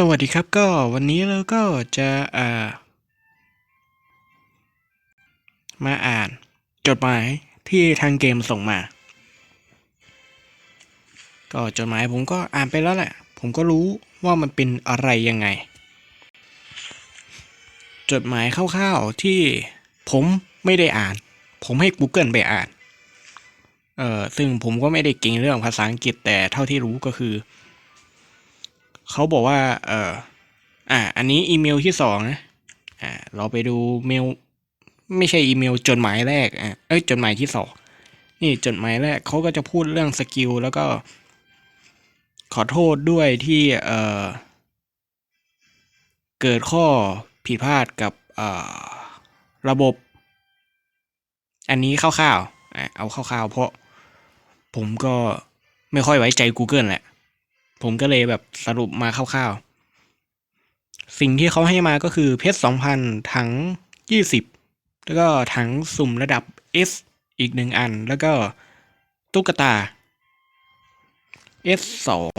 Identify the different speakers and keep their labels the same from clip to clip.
Speaker 1: สวัสดีครับก็วันนี้เราก็จะอ่ามาอ่านจดหมายที่ทางเกมส่งมา ก็จดหมายผมก็อ่านไปแล้วแหละ ผมก็รู้ว่ามันเป็นอะไรยังไง จดหมายคร่าวๆที่ผมไม่ได้อ่าน ผมให้ Google ไปอ่านเออซึ่งผมก็ไม่ได้เก่งเรื่องภาษาอังกฤษแต่เท่าที่รู้ก็คือ เขาบอกว่า เอออ่า อันนี้อีเมลที่สองนะ อ่า เราไปดูเมล ไม่ใช่อีเมลจดหมายแรก อะเอ้ย จดหมายที่สอง นี่จดหมายแรกเขาก็จะพูดเรื่องสกิลแล้วก็ ขอโทษด้วยที่ เออเกิดข้อผิดพลาดกับ เออระบบ อันนี้คร่าวๆ อะเอาคร่าวๆ เพราะผมก็ไม่ค่อยไว้ใจ Google แหละ ผมก็เลยแบบสรุปมาคร่าวๆ สิ่งที่เขาให้มาก็คือเพชรสองพันถังยี่สิบแล้วก็ถังสุ่มระดับ S อีกหนึ่งอัน แล้วก็ตุ๊กตา S สอง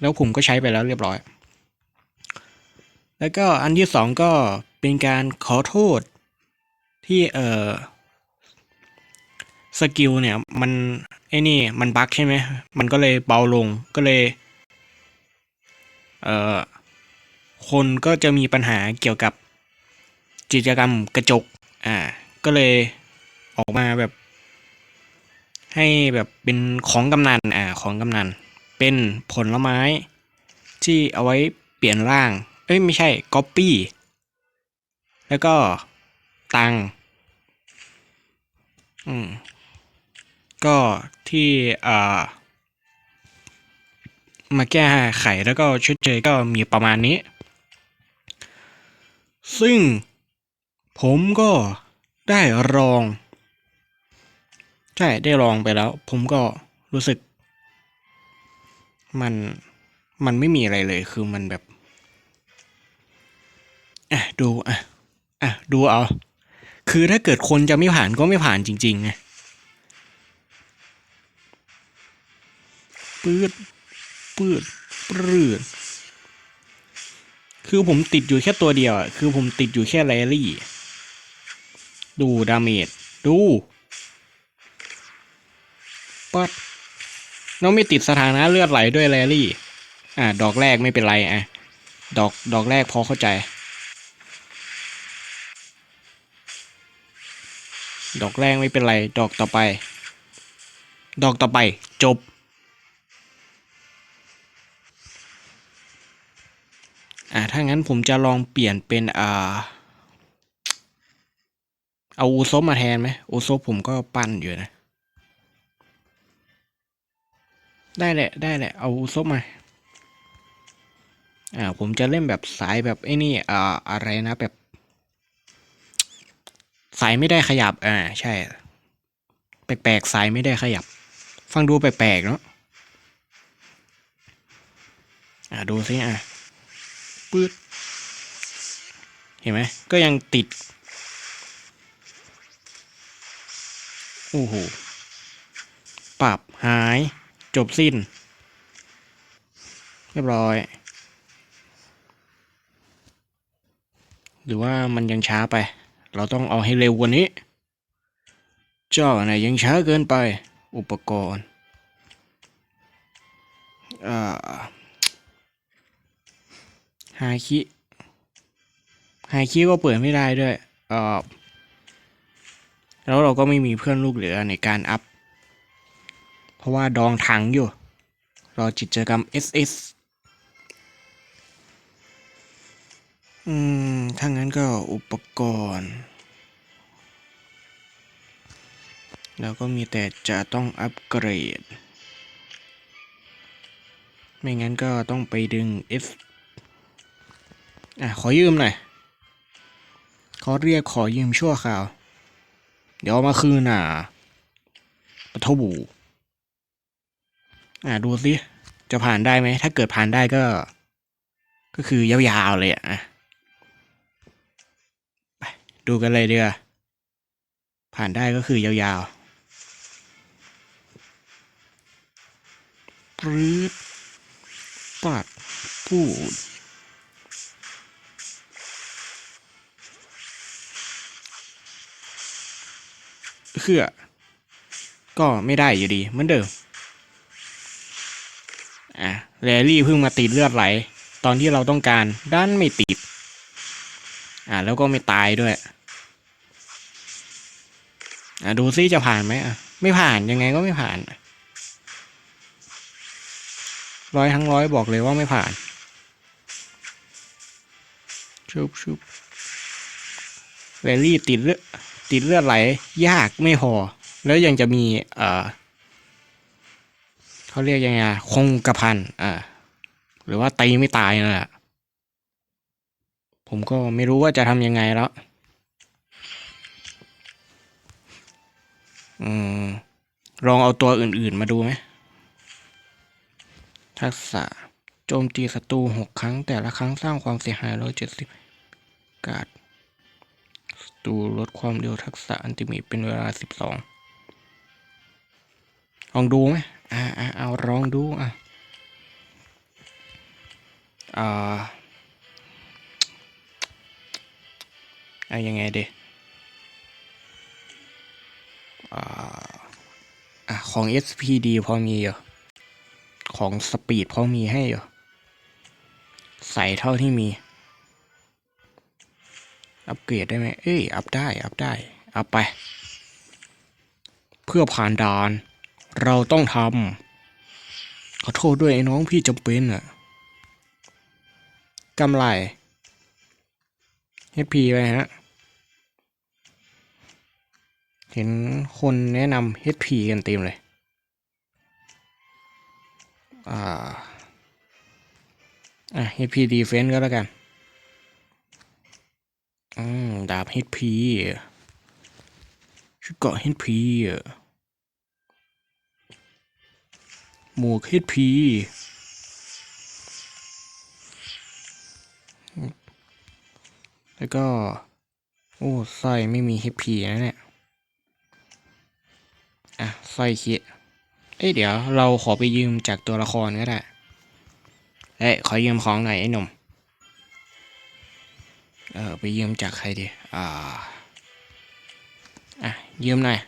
Speaker 1: แล้วผมก็ใช้ไปแล้วเรียบร้อย แล้วก็อันที่สองก็เป็นการขอโทษที่เอ่อ สกิลเนี่ยมันไอ้นี่มันบั๊กใช่ไหมมันก็เลยเบาลงก็เลยเอ่อคนก็จะมีปัญหาเกี่ยวกับกิจกรรมกระจกอ่าก็เลยออกมาแบบ ให้แบบเป็นของกำนันอ่าของกำนัน เป็นผลไม้ที่เอาไว้เปลี่ยนร่าง เอ้ยไม่ใช่ก๊อปปี้แล้วก็ตังค์อืม ก็ที่มาแก้ไขแล้วก็ชดเชยก็มีประมาณนี้ ซึ่งผมก็ได้ลอง ใช่ได้ลองไปแล้ว ผมก็รู้สึก มันมันไม่มีอะไรเลยคือมันแบบอะดูอะอะดูเอา คือถ้าเกิดคนจะไม่ผ่านก็ไม่ผ่านจริงๆไง ปืดปืดปืดคือผมติดอยู่แค่ตัวเดียวอะคือผมติดอยู่แค่แรลลี่ ดูดาเมจดูปัดน้องไม่ติดสถานะเลือดไหลด้วยแรลลี่ อ่า ดอกแรกไม่เป็นไรอะ ดอกดอกแรกพอเข้าใจ ดอกแรกไม่เป็นไร ดอกต่อไป ดอกต่อไป จบ อ่าถ้างั้นผมจะลองเปลี่ยนเป็นอ่าเอาอูซบมาแทนไหมอูซบผมก็ปั้นอยู่นะ ได้แหละ ได้แหละ เอาอูซบมา อ่า ผมจะเล่นแบบสายแบบไอ้นี่ อ่า อะไรนะแบบ สายไม่ได้ขยับ อ่า ใช่ แปลกๆ สายไม่ได้ขยับ ฟังดูแปลกๆ เนาะ อ่า ดูสิอะ ปืดเห็นไหมก็ยังติด โอ้โห ปรับหายจบสิ้น เรียบร้อย หรือว่ามันยังช้าไป เราต้องเอาให้เร็วกว่านี้ เจ้าน่ะยังช้าเกินไป อุปกรณ์ อ่า หาคิหาคิก็เปิดไม่ได้ด้วยเออแล้วเราก็ไม่มีเพื่อนลูกเหลือในการอัพ เพราะว่าดองถังอยู่ รอกิจกรรม SS อืม ถ้างั้นก็อุปกรณ์ แล้วก็มีแต่จะต้องอัปเกรด ไม่งั้นก็ต้องไปดึง F อะขอยืมหน่อยเขาเรียกขอยืมชั่วคราว เดี๋ยวมาคืนน่ะปะทบูอะดูสิจะผ่านได้ไหม ถ้าเกิดผ่านได้ก็ ก็คือยาวๆเลยอะไปดูกันเลยเดียวผ่านได้ก็คือยาวๆปรืดปัดปูด พื่อ ก็ไม่ได้อยู่ดีเหมือนเดิมอะแรลลี่เพิ่งมาติดเลือดไหล ตอนที่เราต้องการด้านไม่ติด อะแล้วก็ไม่ตายด้วย อะดูซิจะผ่านไหมอะไม่ผ่านยังไงก็ไม่ผ่าน ร้อยทั้งร้อยบอกเลยว่าไม่ผ่านชุบชุบแรลลี่ติดเลือด ติดเลือดไหลยากไม่พอ แล้วยังจะมีเอ่อเขาเรียกยังไงคงกระพันอ่าหรือว่าตีไม่ตายนั่นแหละผมก็ไม่รู้ว่าจะทำยังไงแล้วอลองเอาตัวอื่นๆมาดูไหมทักษะโจมตีศัตรูหกครั้งแต่ละครั้งสร้างความเสียหายร้อยเจ็ดสิบกาด ตูลดความเร็วทักษะอันติเมตเป็นเวลาสิบสองลองดูไหมอ่าอ่าเอาลองดูอะอ่าเอายังไงเดีอ่าอะของ SPD พอมีอยู่ของสปีดพอมีให้อยู่ใส่เท่าที่มี อัปเกรดได้ไหมเอ้ย อัพได้ อัพได้ อัพไป เพื่อผ่านด่าน เราต้องทำขอโทษด้วยไอ้น้องพี่จำเป็นอะกำไร HP ไปฮะ เห็นคนแนะนำ HP กันเต็มเลย อ่า อะ HP Defense ก็แล้วกัน อืม ดาบ HP ชุดเกาะ HP อะหมวก HP แล้วก็ โอ้สร้อยไม่มี HP นะเนี่ย อะสร้อยคิดเอ้ยเดี๋ยวเราขอไปยืมจากตัวละครก็ได้ เอ้ยขอยืมของหน่อยไอ้หนุ่ม เออไปยืมจากใครดีอ่าอะยืมหน่อย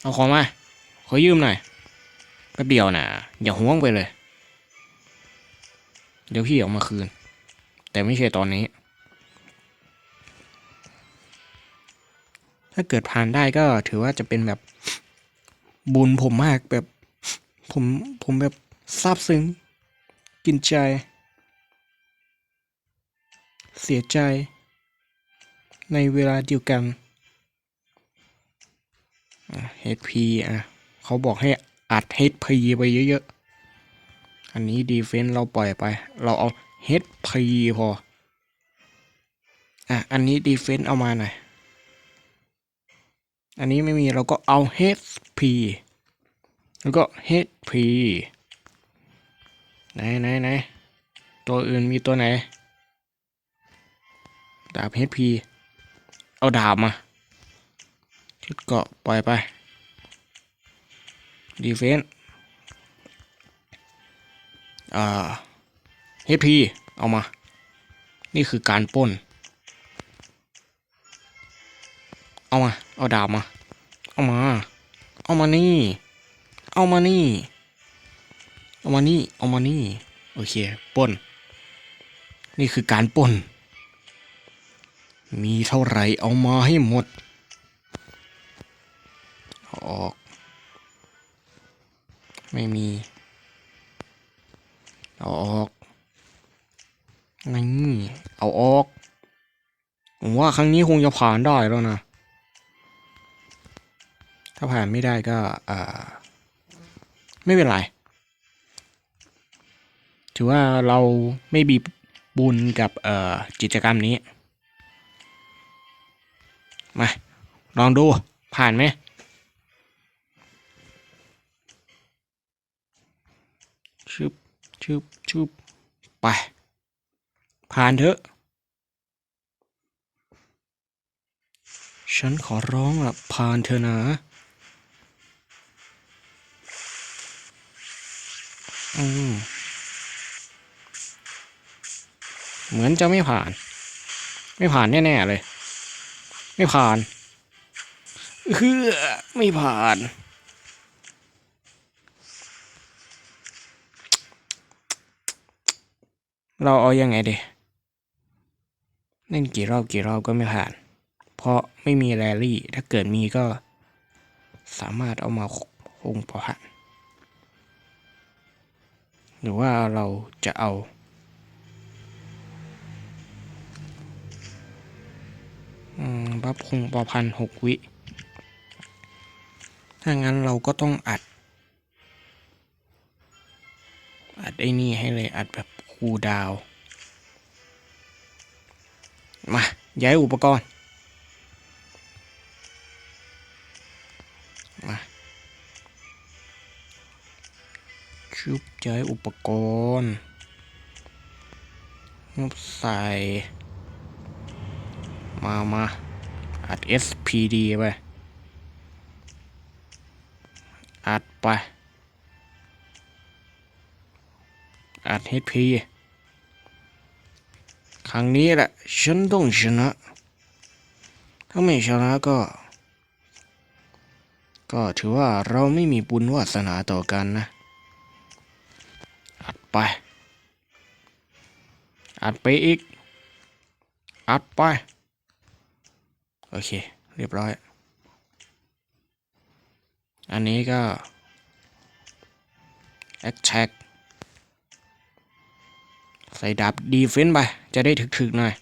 Speaker 1: เอาของมาขอยืมหน่อยแป๊บเดียวนะอย่าห่วงไปเลย เดี๋ยวพี่ออกมาคืน แต่ไม่ใช่ตอนนี้ ถ้าเกิดผ่านได้ก็ถือว่าจะเป็นแบบบุญผมมากแบบผมผมแบบซาบซึ้งกินใจ เสียใจ ในเวลาเดียวกัน HP อะ เขาบอกให้อัด HP ไปเยอะๆ อันนี้ดีเฟน s ์เราปล่อยไป เราเอา HP พอ อะ อันนี้ดีเฟน s ์เอามาหน่อย อันนี้ไม่มีเราก็เอา HP แล้วก็ HP ไหนไหนไหนตัวอื่นมีตัวไหน ดาบ HP เอาดาบมาชุดเกาะปล่อยไปดีเฟน s ์อ่า HP เอามา นี่คือการป้น เอามา เอาดาบมา เอามา เอามานี่ เอามานี่ เอามานี่ เอามานี่ โอเคป้น นี่คือการป้น มีเท่าไหร่เอามาให้หมด ออก ไม่มี เอาออกนี่เอาออก ผมว่าครั้งนี้คงจะผ่านได้แล้วนะ ถ้าผ่านไม่ได้ก็อ่าไม่เป็นไร ถือว่าเราไม่บีบุญกับเอ่อกิจกรรมนี้ มา ลองดู ผ่านไหมชุบชุบชุบไป ผ่านเถอะ ฉันขอร้องละผ่านเถอะนะอืมเหมือนจะไม่ผ่าน ไม่ผ่านแน่ ๆ เลย ไม่ผ่านเฮือไม่ผ่าน เราเอายังไงดีเล่นกี่รอบกี่รอบก็ไม่ผ่าน เพราะไม่มีแรลลี่ ถ้าเกิดมีก็สามารถเอามาคงผ่านหรือว่าเราจะเอา บับคงประพันหกวิ ถ้างั้นเราก็ต้องอัด อัดไอ้นี่ให้เลยอัดแบบคูดาว มา ย้ายอุปกรณ์ มาชุบย้ายอุปกรณ์งบใส่ มา มา อัด SPD ไป อัดไป อัด HP ครั้งนี้แหละ ฉันต้องชนะ ถ้าไม่ชนะก็ ก็ถือว่าเราไม่มีบุญวาสนาต่อกันนะ อัดไป อัดไปอีก อัดไป โอเค เรียบร้อย อันนี้ก็ attack ใส่ดาบดีเฟนไป จะได้ถึกๆหน่อย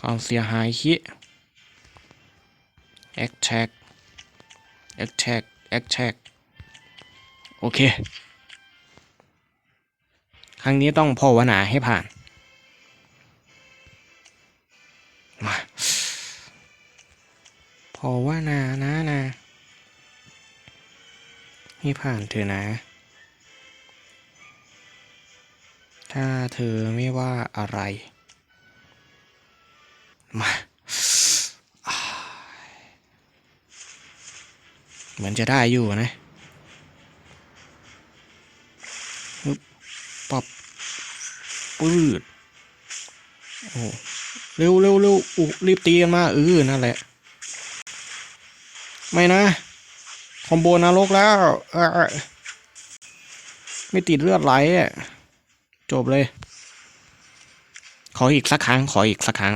Speaker 1: ความเสียหายคิ attack attack attack โอเค ครั้งนี้ต้องภาวนาให้ผ่าน ภาวนานะนะให้ผ่านเถอนะ ถ้าเธอไม่ว่าอะไร มาเหมือนจะได้อยู่นะฮึบปับปืดโอ้เร็วเร็วเร็วอุรีบตีกันมาเออนั่นแหละ ไม่นะ คอมโบนรกแล้วไม่ติดเลือดไหลจบเลย ขออีกสักครั้ง ขออีกสักครั้ง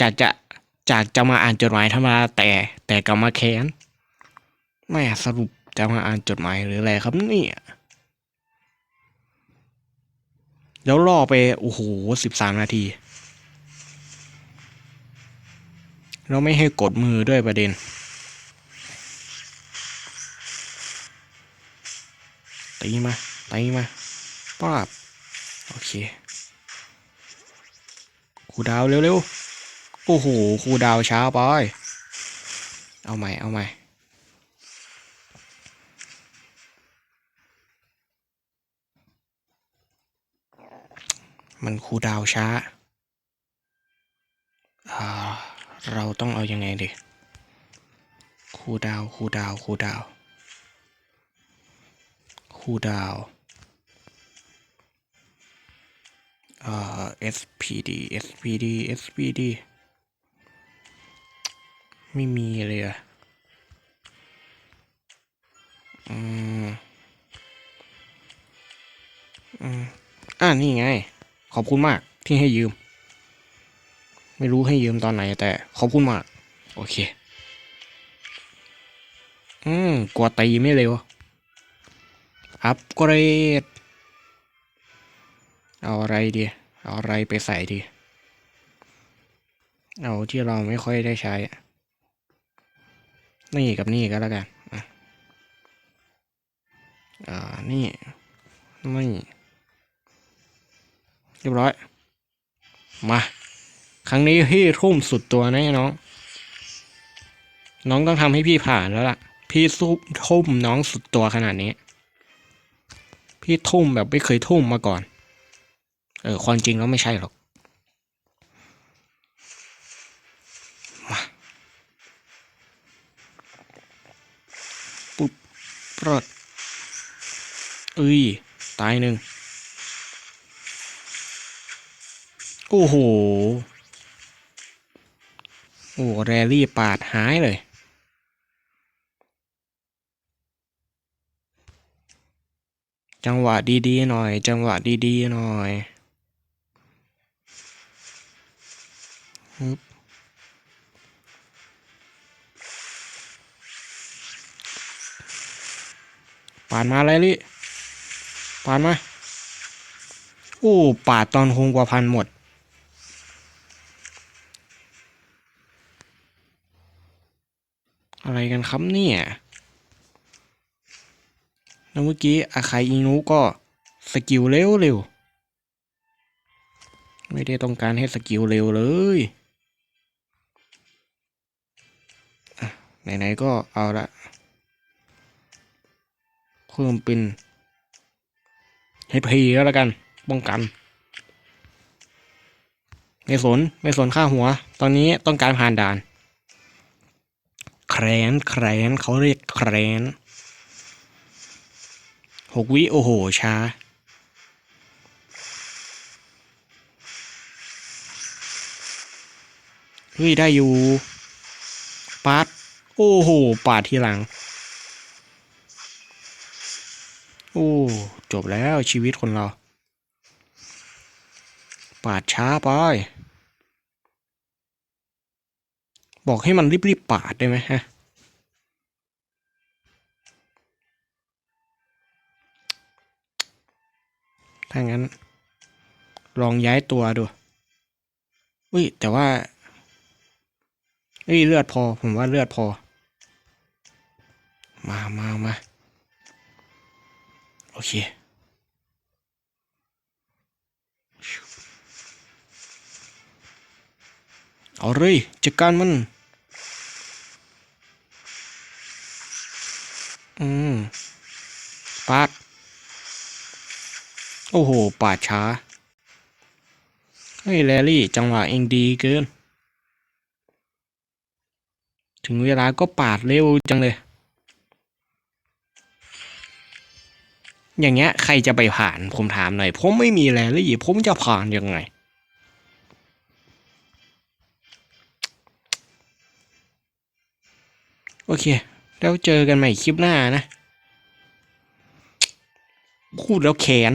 Speaker 1: จากจะจากจะมาอ่านจดหมายธรรมดาแต่แต่กลับมาแค้นไม่สรุปจะมาอ่านจดหมายหรืออะไรครับเนี่ยแล้วรอไป โอ้โหสิบสามนาที เราไม่ให้กดมือด้วยประเด็น ตีมา ตีมาป้าบโอเคครูดาวเร็วๆ โอ้โหครูดาวช้าไป เอาใหม่ เอาใหม่มันครูดาวช้าอ่า เราต้องเอายังไงดีคูดาวคูดาวคูดาวคูดาวเอ่า SPD SPD SPD ไม่มีเลยอะอืมอืมอ่านี่ไง ขอบคุณมากที่ให้ยืม ไม่รู้ให้ยืมตอนไหนแต่ขอบคุณมาก โอเค อืมกลัวตีไม่เร็ว อัปเกรด เอาอะไรดีเอาอะไรไปใส่ดี เอาที่เราไม่ค่อยได้ใช้ นี่กับนี่ก็แล้วกันอะอ่านี่ นี่ เรียบร้อย มา ครั้งนี้พี่ทุ่มสุดตัวแนะน้อง น้องต้องทำให้พี่ผ่านแล้วล่ะ พี่ซุบทุ่มน้องสุดตัวขนาดนี้ พี่ทุ่มแบบไม่เคยทุ่มมาก่อน เออ ความจริงแล้วไม่ใช่หรอกมาปุ๊บปรดเอ้ย ตายหนึ่งโอ้โห อ้แรลลี่ปาดหายเลยจังหวะดีๆหน่อย จังหวะดีๆหน่อยปาดมาเลยลิปาดมา โอ้ปาดตอนคงกว่าพันหมด อะไรกันครับเนี่ยแล้วเมื่อกี้อาคายอินุก็สกิลเร็วเร็ว ไม่ได้ต้องการให้สกิลเร็วเลยไหนๆก็เอาละเพิ่มเป็นเฮดพีแล้วละกัน ป้องกัน ไม่สน ไม่สนค่าหัว ตอนนี้ต้องการผ่านด่าน ครนแครนเขาเรียกแครนหกวิโอ้โหช้าเฮ้ยได้อยู่ปาดโอ้โหปาดทีหลัง โอ้จบแล้วชีวิตคนเรา ปาดช้าไป บอกให้มันรีบๆปาดได้ไหมฮะ ถ้างั้น ลองย้ายตัวดู อุ้ย แต่ว่าเอ้ยเลือดพอ ผมว่าเลือดพอ มามามาโอเคเอาเลยจัดการมัน อืมปาด โอ้โหปาดช้า เฮ้ยแรลลี่ จังหวะเองดีเกิน ถึงเวลาก็ปาดเร็วจังเลย อย่างเงี้ย ใครจะไปผ่าน ผมถามหน่อย ผมไม่มีแรลลี่ ผมจะผ่านยังไงโอเค แล้วเจอกันใหม่คลิปหน้านะ พูดแล้วแขน